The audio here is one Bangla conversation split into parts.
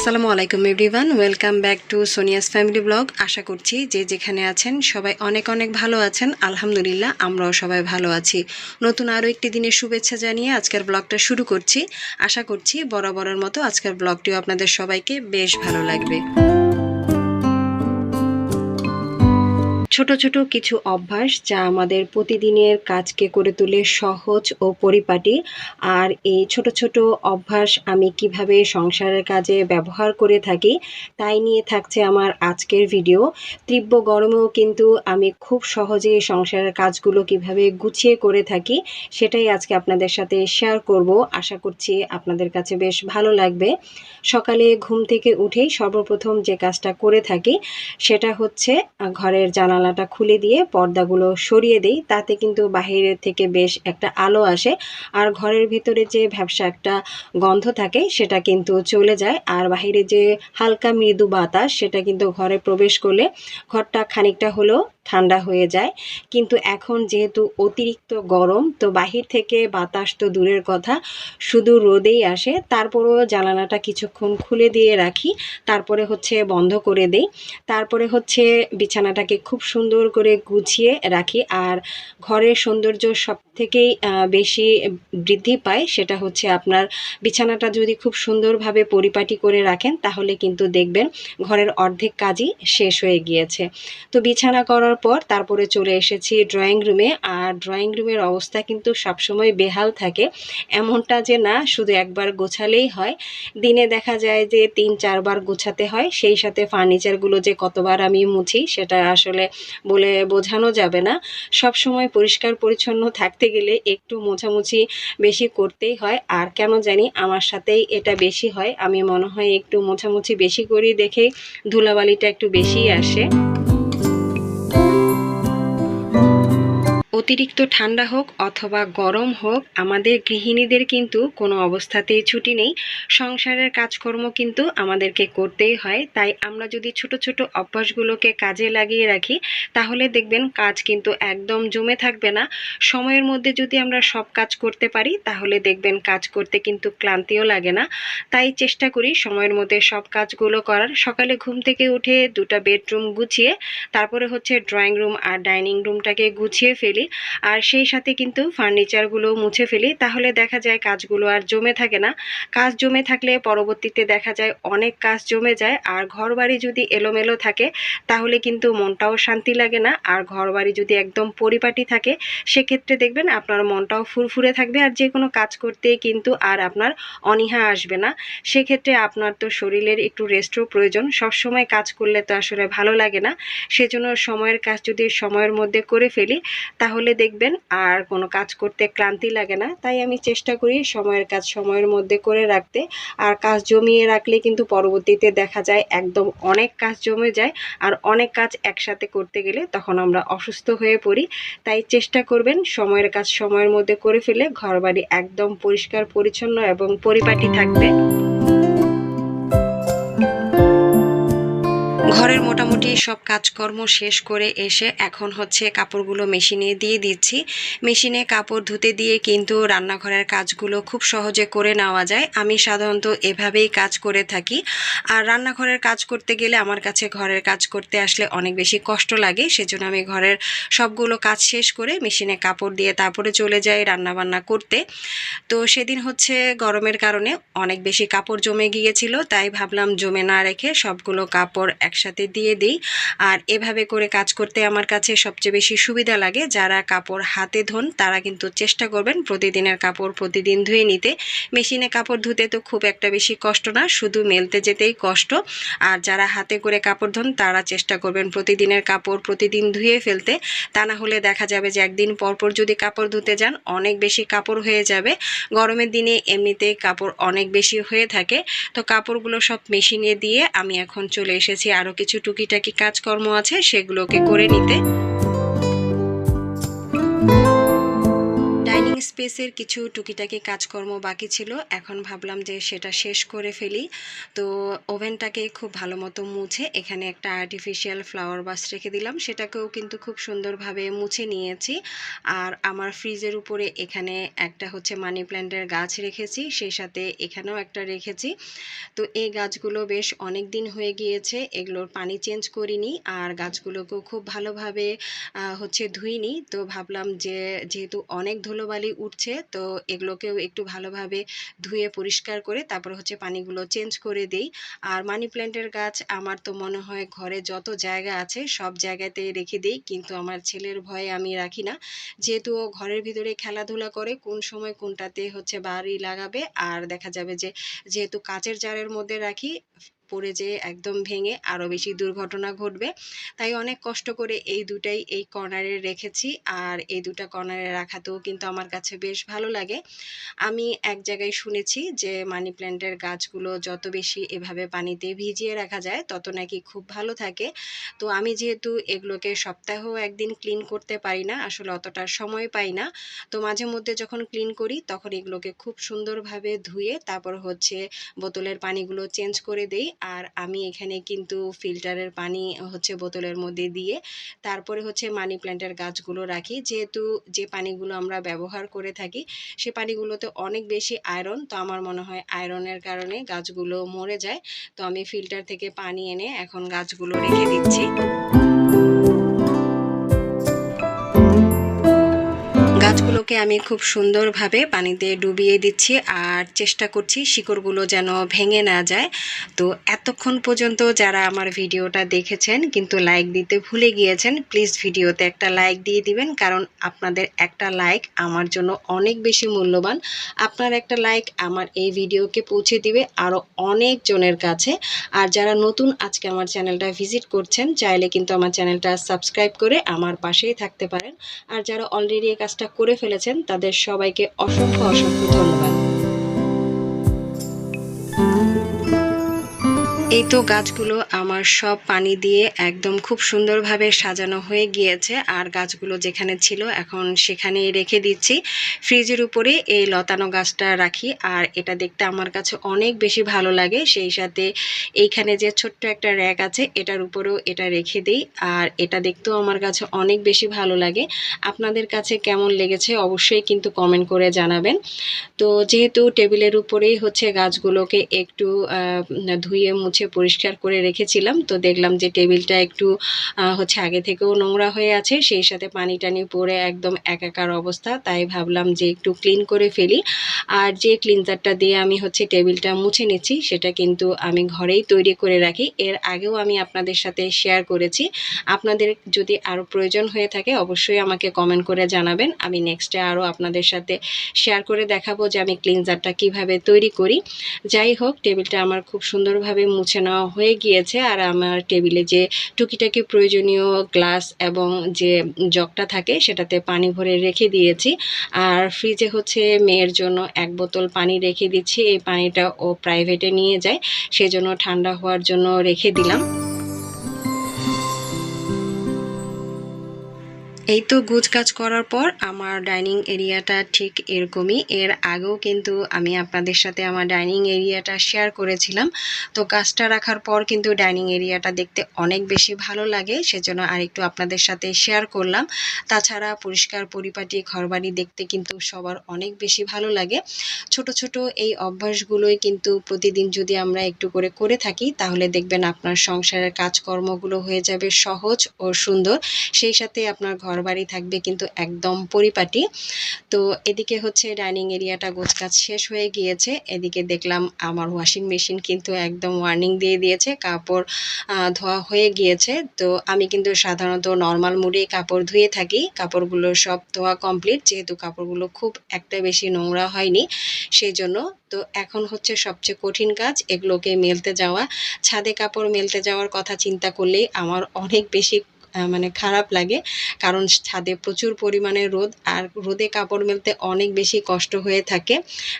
আসসালামু আলাইকুম everyone welcome back to Sonia's family blog আশা করছি যে যেখানে আছেন সবাই অনেক অনেক ভালো আছেন। আলহামদুলিল্লাহ, আমরাও সবাই ভালো আছি। নতুন আরও একটি দিনের শুভেচ্ছা জানিয়ে আজকের ব্লগটা শুরু করছি। আশা করছি বরাবরের মতো আজকের ব্লগটিও আপনাদের সবাইকে বেশ ভালো লাগবে। ছোট ছোট কিছু অভ্যাস যা আমাদের প্রতিদিনের কাজকে করে তোলে সহজ ও পরিপাটি। আর এই ছোট ছোট অভ্যাস আমি কীভাবে সংসারের কাজে ব্যবহার করে থাকি, তাই নিয়ে থাকছে আমার আজকের ভিডিও। তীব্র গরমেও কিন্তু আমি খুব সহজে সংসারের কাজগুলো কীভাবে গুছিয়ে করে থাকি, সেটাই আজকে আপনাদের সাথে শেয়ার করব। আশা করছি আপনাদের কাছে বেশ ভালো লাগবে। সকালে ঘুম থেকে উঠেই সর্বপ্রথম যে কাজটা করে থাকি, সেটা হচ্ছে ঘরের ঘরের জানালাটা খুলে দিয়ে পর্দাগুলো সরিয়ে দেই, তাতে কিন্তু বাহিরের থেকে বেশ একটা আলো আসে। আর ঘরের ভিতরে যে ভ্যাবসা একটা গন্ধ থাকে, সেটা কিন্তু চলে যায়। আর বাহিরে যে হালকা মৃদু বাতাস, সেটা কিন্তু ঘরে প্রবেশ করলে ঘরটা খানিকটা হলেও ঠান্ডা হয়ে যায়। কিন্তু এখন যেহেতু অতিরিক্ত গরম, তো বাহির থেকে বাতাস তো দূরের কথা, শুধু রোদেই আসে। তারপরেও জানালাটা কিছুক্ষণ খুলে দিয়ে রাখি, তারপরে হচ্ছে বন্ধ করে দেই। তারপরে হচ্ছে বিছানাটাকে খুব সুন্দর করে গুছিয়ে রাখি। আর ঘরের সৌন্দর্য সব থেকেই বেশি বৃদ্ধি পায় সেটা হচ্ছে আপনার বিছানাটা যদি খুব সুন্দরভাবে পরিপাটি করে রাখেন, তাহলে কিন্তু দেখবেন ঘরের অর্ধেক কাজই শেষ হয়ে গিয়েছে। তো বিছানা করার পর তারপরে চলে এসেছি ড্রয়িং রুমে, আর ড্রয়িং রুমের অবস্থা কিন্তু সবসময় বেহাল থাকে। এমনটা যে না, শুধু একবার গোছালেই হয়। দিনে দেখা যায় যে তিন, চারবার গোছাতে হয়, সেই সাথে ফার্নিচারগুলো যে কতবার আমি মুছি, সেটা আসলে বলে বোঝানো যাবে না। সব সময় পরিষ্কার পরিচ্ছন্ন থাকতে গেলে একটু মোছামুছি বেশি করতেই হয়। আর কেন জানি আমার সাথেই এটা বেশি হয়। আমি মনে হয় একটু মোছামুছি বেশি করি দেখে ধুলাবালিটা একটু বেশিই আসে। অতিরিক্ত ঠান্ডা হোক অথবা গরম হোক, আমাদের গৃহিণীদের কিন্তু কোনো অবস্থাতেই ছুটি নেই। সংসারের কাজকর্ম কিন্তু আমাদেরকে করতেই হয়। তাই আমরা যদি ছোট ছোট অভ্যাসগুলোকে কাজে লাগিয়ে রাখি, তাহলে দেখবেন কাজ কিন্তু একদম জমে থাকবে না। সময়ের মধ্যে যদি আমরা সব কাজ করতে পারি, তাহলে দেখবেন কাজ করতে কিন্তু ক্লান্তিও লাগে না। তাই চেষ্টা করি সময়ের মধ্যে সব কাজগুলো করার। সকালে ঘুম থেকে উঠে দুটো বেডরুম গুছিয়ে, তারপরে হচ্ছে ড্রয়িং রুম আর ডাইনিং রুমটাকে গুছিয়ে ফেলি। আর সেই সাথে কিন্তু ফার্নিচারগুলো মুছে ফেলি, তাহলে দেখা যায় কাজগুলো আর জমে থাকে না। কাজ জমে থাকলে পরবর্তীতে দেখা যায় অনেক কাজ জমে যায়, আর ঘর বাড়ি যদি এলোমেলো থাকে, তাহলে কিন্তু মনটাও শান্তি লাগে না। আর ঘর বাড়ি যদি একদম পরিপাটি থাকে, সেক্ষেত্রে দেখবেন আপনার মনটাও ফুরফুরে থাকবে, আর যে কোনো কাজ করতে কিন্তু আর আপনার অনীহা আসবে না। সেক্ষেত্রে আপনার তো শরীরের একটু রেস্টও প্রয়োজন। সবসময় কাজ করলে তো আসলে ভালো লাগে না। সেজন্য সময়ের কাজ যদি সময়ের মধ্যে করে ফেলি, তাহলে দেখবেন আর কোনো কাজ করতে ক্লান্তি লাগে না। তাই আমি চেষ্টা করি সময়ের কাজ সময়ের মধ্যে করে রাখতে। আর কাজ জমিয়ে রাখলে কিন্তু পরবর্তীতে দেখা যায় একদম অনেক কাজ জমে যায় আর অনেক কাজ একসাথে করতে গেলে তখন আমরা অসুস্থ হয়ে পড়ি। তাই চেষ্টা করবেন সময়ের কাজ সময়ের মধ্যে করে ফেলে, ঘরবাড়ি একদম পরিষ্কার, পরিচ্ছন্ন এবং পরিপাটি থাকবে ঘরের মোটামুটি সব কাজকর্ম শেষ করে এসে এখন হচ্ছে কাপড়গুলো মেশিনে দিয়ে দিচ্ছি। মেশিনে কাপড় ধুতে দিয়ে কিন্তু রান্নাঘরের কাজগুলো খুব সহজে করে নেওয়া যায়। আমি সাধারণত এভাবেই কাজ করে থাকি। আর রান্নাঘরের কাজ করতে গেলে আমার কাছে ঘরের কাজ করতে আসলে অনেক বেশি কষ্ট লাগে। সেজন্য আমি ঘরের সবগুলো কাজ শেষ করে মেশিনে কাপড় দিয়ে তারপরে চলে যাই রান্নাবান্না করতে। তো সেদিন হচ্ছে গরমের কারণে অনেক বেশি কাপড় জমে গিয়েছিল। তাই ভাবলাম জমে না রেখে সবগুলো কাপড় একসাথে দিয়ে দিই। আর এভাবে করে কাজ করতে আমার কাছে সবচেয়ে বেশি সুবিধা লাগে। যারা কাপড় হাতে ধোন, তারা কিন্তু চেষ্টা করবেন প্রতিদিনের কাপড় প্রতিদিন ধুয়ে নিতে। মেশিনে কাপড় ধুতে তো খুব একটা বেশি কষ্ট না, শুধু মেলতে যেতেই কষ্ট। আর যারা হাতে করে কাপড় ধোন, তারা চেষ্টা করবেন প্রতিদিনের কাপড় প্রতিদিন ধুয়ে ফেলতে। তা না হলে দেখা যাবে যে একদিন পরপর যদি কাপড় ধুতে যান, অনেক বেশি কাপড় হয়ে যাবে। গরমের দিনে এমনিতেই কাপড় অনেক বেশি হয়ে থাকে। তো কাপড়গুলো সব মেশিনে দিয়ে আমি এখন চলে এসেছি আরও কিছু টুকিটাকি কাজকর্ম আছে সেগুলোকে করে নিতে। স্পেসের কিছু টুকিটাকি কাজকর্ম বাকি ছিল। এখন ভাবলাম যে সেটা শেষ করে ফেলি। তো ওভেনটাকে খুব ভালো মতো মুছে এখানে একটা আর্টিফিশিয়াল ফ্লাওয়ার বাস রেখে দিলাম। সেটাকেও কিন্তু খুব সুন্দরভাবে মুছে নিয়েছি। আর আমার ফ্রিজের উপরে এখানে একটা হচ্ছে মানি প্ল্যান্টের গাছ রেখেছি। সেই সাথে এখানেও একটা রেখেছি। তো এই গাছগুলো বেশ অনেক দিন হয়ে গিয়েছে। এগুলোর পানি চেঞ্জ করিনি আর গাছগুলোকেও খুব ভালোভাবে হচ্ছে ধুইনি। তো ভাবলাম যে যেহেতু অনেক ধুলোবালি উঠছে। তো এগুলোকেও একটু ভালোভাবে ধুয়ে পরিষ্কার করে তারপর হচ্ছে পানিগুলো চেঞ্জ করে দেই। আর মানি প্ল্যান্টের গাছ আমার তো মনে হয় ঘরে যত জায়গা আছে সব জায়গাতে রেখে দিই। কিন্তু আমার ছেলের ভয়ে আমি রাখি না। যেহেতু ও ঘরের ভিতরে খেলাধুলা করে কোন সময় কোনটাতে হচ্ছে বাড়ি লাগাবে। আর দেখা যাবে যে যেহেতু কাচের জারের মধ্যে রাখি পড়ে যেয়ে একদম ভেঙে আরও বেশি দুর্ঘটনা ঘটবে। তাই অনেক কষ্ট করে এই দুটাই এই কর্নারে রেখেছি। আর এই দুটা কর্নারে রাখাতেও কিন্তু আমার কাছে বেশ ভালো লাগে। আমি এক জায়গায় শুনেছি যে মানি প্ল্যান্টের গাছগুলো যত বেশি এভাবে পানিতে ভিজিয়ে রাখা যায়, তত নাকি খুব ভালো থাকে। তো আমি যেহেতু এগুলোকে সপ্তাহ একদিন ক্লিন করতে পারি না, আসলে অতটা সময় পাই না। তো মাঝে মধ্যে যখন ক্লিন করি, তখন এগুলোকে খুব সুন্দরভাবে ধুয়ে তারপর হচ্ছে বোতলের পানিগুলো চেঞ্জ করে দেই। আর আমি এখানে কিন্তু ফিল্টারের পানি হচ্ছে বোতলের মধ্যে দিয়ে তারপরে হচ্ছে মানি প্ল্যান্টের গাছগুলো রাখি। যেহেতু যে পানিগুলো আমরা ব্যবহার করে থাকি, সে পানিগুলোতে অনেক বেশি আয়রন, তো আমার মনে হয় আয়রনের কারণে গাছগুলো মরে যায়। তো আমি ফিল্টার থেকে পানি এনে এখন গাছগুলো রেখে দিচ্ছি। গাছগুলোকে আমি খুব সুন্দরভাবে পানিতে ডুবিয়ে দিচ্ছি আর চেষ্টা করছি শিকড়গুলো যেন ভেঙে না যায়। তো এতক্ষণ পর্যন্ত যারা আমার ভিডিওটা দেখেছেন কিন্তু লাইক দিতে ভুলে গিয়েছেন, প্লিজ ভিডিওতে একটা লাইক দিয়ে দিবেন কারণ আপনাদের একটা লাইক আমার জন্য অনেক বেশি মূল্যবান। আপনার একটা লাইক আমার এই ভিডিওকে পৌঁছে দিবে আরও অনেক জনের কাছে। আর যারা নতুন আজকে আমার চ্যানেলটা ভিজিট করছেন, চাইলে কিন্তু আমার চ্যানেলটা সাবস্ক্রাইব করে আমার পাশেই থাকতে পারেন। আর যারা অলরেডি এই কাজটা করে ফেলেছেন তাদের সবাইকে অসংখ্য অসংখ্য ধন্যবাদ। এই তো গাছগুলো আমার সব পানি দিয়ে একদম খুব সুন্দরভাবে সাজানো হয়ে গিয়েছে। আর গাছগুলো যেখানে ছিল এখন সেখানেই রেখে দিচ্ছি। ফ্রিজের উপরে এই লতানো গাছটা রাখি। আর এটা দেখতে আমার কাছে অনেক বেশি ভালো লাগে। সেই সাথে এইখানে যে ছোট্ট একটা র্যাক আছে, এটার উপরেও এটা রেখে দিই। আর এটা দেখতেও আমার কাছে অনেক বেশি ভালো লাগে। আপনাদের কাছে কেমন লেগেছে অবশ্যই কিন্তু কমেন্ট করে জানাবেন। তো যেহেতু টেবিলের উপরেই হচ্ছে গাছগুলোকে একটু ধুয়ে মুছে পরিষ্কার করে রেখেছিলাম। তো দেখলাম যে টেবিলটা একটু হচ্ছে আগে থেকেও নোংরা হয়ে আছে, সেই সাথে পানি টানি পরে একদম একাকার অবস্থা। তাই ভাবলাম যে একটু ক্লিন করে ফেলি। আর যে ক্লিনজারটা দিয়ে আমি হচ্ছে টেবিলটা মুছে নিচ্ছি, সেটা কিন্তু আমি ঘরেই তৈরি করে রাখি। এর আগেও আমি আপনাদের সাথে শেয়ার করেছি। আপনাদের যদি আরও প্রয়োজন হয়ে থাকে, অবশ্যই আমাকে কমেন্ট করে জানাবেন। আমি নেক্সটে আরও আপনাদের সাথে শেয়ার করে দেখাবো যে আমি ক্লিনজারটা কীভাবে তৈরি করি। যাই হোক, টেবিলটা আমার খুব সুন্দরভাবে মুছে নেওয়া হয়ে গিয়েছে আর আমার টেবিলে যে টুকিটাকি প্রয়োজনীয় গ্লাস এবং যে জগটা থাকে সেটাতে পানি ভরে রেখে দিয়েছি। আর ফ্রিজে হচ্ছে মেয়ের জন্য এক বোতল পানি রেখে দিচ্ছি। এই পানিটা ও প্রাইভেটে নিয়ে যায়। সেজন্য ঠান্ডা হওয়ার জন্য রেখে দিলাম। এই তো গুছ কাজ করার পর আমার ডাইনিং এরিয়াটা ঠিক এরকমই। এর আগেও কিন্তু আমি আপনাদের সাথে আমার ডাইনিং এরিয়াটা শেয়ার করেছিলাম। তো কাজটা রাখার পর কিন্তু ডাইনিং এরিয়াটা দেখতে অনেক বেশি ভালো লাগে, সেজন্য আরেকটু আপনাদের সাথে শেয়ার করলাম। তাছাড়া পরিষ্কার, পরিপাটি, ঘরবাড়ি দেখতে কিন্তু সবার অনেক বেশি ভালো লাগে। ছোট ছোট এই অভ্যাসগুলোই কিন্তু প্রতিদিন যদি আমরা একটু করে করে থাকি, তাহলে দেখবেন আপনার সংসারের কাজকর্মগুলো হয়ে যাবে সহজ ও সুন্দর। সেই সাথে আপনার ঘরবাড়ি থাকবে কিন্তু একদম পরিপাটি। তো এদিকে হচ্ছে ডাইনিং এরিয়াটা গোছকাজ শেষ হয়ে গিয়েছে। এদিকে দেখলাম আমার ওয়াশিং মেশিন কিন্তু একদম ওয়ার্নিং দিয়ে দিয়েছে, কাপড় ধোয়া হয়ে গিয়েছে। তো আমি কিন্তু সাধারণত নর্মাল মুডেই কাপড় ধুয়ে থাকি। কাপড়গুলো সব ধোয়া কমপ্লিট, যেহেতু কাপড়গুলো খুব একটা বেশি নোংরা হয়নি সেই জন্য তো এখন হচ্ছে সবচেয়ে কঠিন কাজ এগুলোকে মেলতে যাওয়া। ছাদে কাপড় মেলতে যাওয়ার কথা চিন্তা করলেই আমার অনেক বেশি মানে খারাপ লাগে। কারণ ছাদে প্রচুর পরিমাণে রোদ আর রোদে কাপড় মেলতে অনেক বেশি কষ্ট হয়ে থাকে।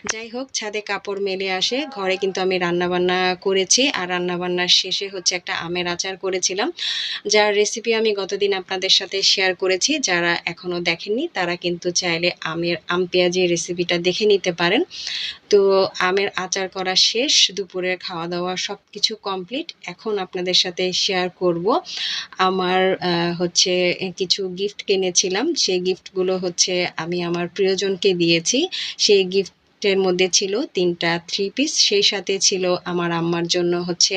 যাই হোক, ছাদে কাপড় মেলে আসে। ঘরে কিন্তু আমি রান্নাবান্না করেছি আর রান্নাবান্নার শেষে হচ্ছে একটা আমের আচার করেছিলাম। যার রেসিপি আমি গতদিন আপনাদের সাথে শেয়ার করেছি। যারা এখনও দেখেননি, তারা কিন্তু চাইলে আমের, আম পেঁয়াজের রেসিপিটা দেখে নিতে পারেন। তো আমের আচার করা শেষ, দুপুরের খাওয়া দাওয়া সব কিছু কমপ্লিট এখন আপনাদের সাথে শেয়ার করব। আমার হচ্ছে কিছু গিফট কিনেছিলাম। সেই গিফটগুলো হচ্ছে আমি আমার প্রিয়জনকে দিয়েছি। সেই গিফটের মধ্যে ছিল তিনটা থ্রি পিস সেই সাথে ছিল আমার আম্মার জন্য হচ্ছে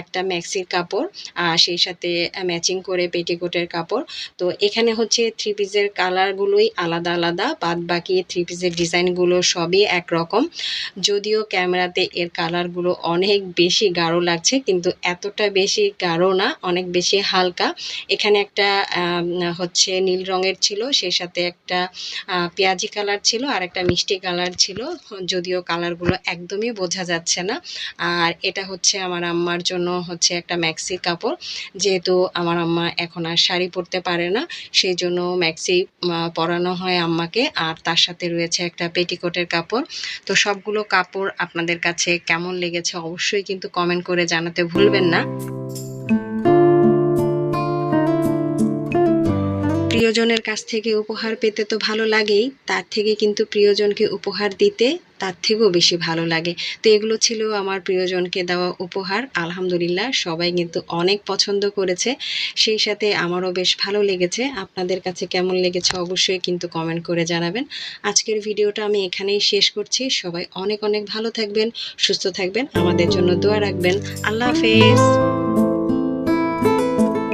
একটা ম্যাক্সির কাপড়, আর সেই সাথে ম্যাচিং করে পেটিকোটের কাপড়। তো এখানে হচ্ছে থ্রি পিসের কালারগুলোই আলাদা আলাদা, বাদ বাকি থ্রি পিসের ডিজাইনগুলো সবই একরকম। যদিও ক্যামেরাতে এর কালারগুলো অনেক বেশি গাঢ় লাগছে, কিন্তু এতটা বেশি গাঢ় না, অনেক বেশি হালকা। এখানে একটা হচ্ছে নীল রঙের ছিল, সেই সাথে একটা পেঁয়াজি কালার ছিল, আর একটা মিষ্টি কালার ছিল। যদিও কালারগুলো একদমই বোঝা যাচ্ছে না। আর এটা হচ্ছে আমার আম্মার জন্য হচ্ছে একটা ম্যাক্সি কাপড়। যেহেতু আমার আম্মা এখন আর শাড়ি পরতে পারে না, সেই জন্য ম্যাক্সি পরানো হয় আম্মাকে। আর তার সাথে রয়েছে একটা পেটিকোটের কাপড়। তো সবগুলো কাপড় আপনাদের কাছে কেমন লেগেছে অবশ্যই কিন্তু কমেন্ট করে জানাতে ভুলবেন না। প্রিয়জনের কাছ থেকে উপহার পেতে তো ভালো লাগেই, তার থেকে কিন্তু প্রিয়জনকে উপহার দিতে তার থেকেও বেশি ভালো লাগে। তো এগুলো ছিল আমার প্রিয়জনকে দেওয়া উপহার। আলহামদুলিল্লাহ, সবাই কিন্তু অনেক পছন্দ করেছে। সেই সাথে আমারও বেশ ভালো লেগেছে। আপনাদের কাছে কেমন লেগেছে অবশ্যই কিন্তু কমেন্ট করে জানাবেন। আজকের ভিডিওটা আমি এখানেই শেষ করছি। সবাই অনেক অনেক ভালো থাকবেন, সুস্থ থাকবেন। আমাদের জন্য দোয়া রাখবেন। আল্লাহ হাফেজ।